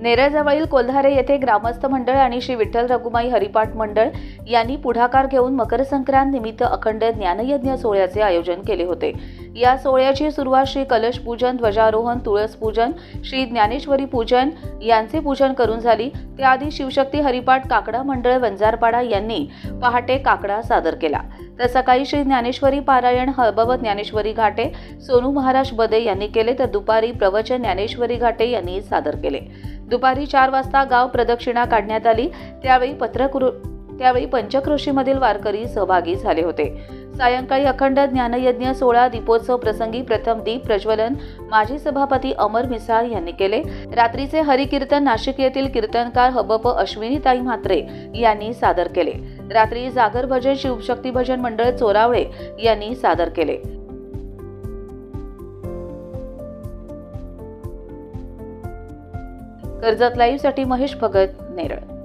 नेरळजवळील कोल्हारे येथे ग्रामस्थ मंडळ आणि श्री विठ्ठल रघुमाई हरिपाठ मंडळ यांनी पुढाकार घेऊन मकर संक्रांत निमित्त अखंड ज्ञानयज्ञ सोहळ्याचे आयोजन केले होते. या सोहळ्याची सुरुवात श्री कलश पूजन ध्वजारोहण तुळस पूजन श्री ज्ञानेश्वरी पूजन यांचे पूजन करून झाली. त्याआधी शिवशक्ती हरिपाठ काकडा मंडळ वंजारपाडा यांनी पहाटे काकडा सादर केला. तर सकाळी श्री ज्ञानेश्वरी पारायण हळबवत ज्ञानेश्वरी घाटे सोनू महाराज बदे यांनी केले. तर दुपारी प्रवचन ज्ञानेश्वरी घाटे यांनी सादर केले. दुपारी चार वाजता गाव प्रदक्षिणा काढण्यात आली. त्यावेळी पत्रकृ त्यावेळी पंचक्रोशीमधील वारकरी सहभागी झाले होते. सायंकाळी अखंड ज्ञानयज्ञ सोहळा दीपोत्सव प्रसंगी प्रथम दीप प्रज्वलन माजी सभापती अमर मिसाळ यांनी केले. रात्रीचे हरिकीर्तन नाशिक येथील कीर्तनकार हबप अश्विनीताई म्हात्रे यांनी सादर केले. रात्री जागर भजन शिवशक्ती भजन मंडळ चोरावळे यांनी सादर केले. कर्जत लाईव्हसाठी महेश भगत नेरळ.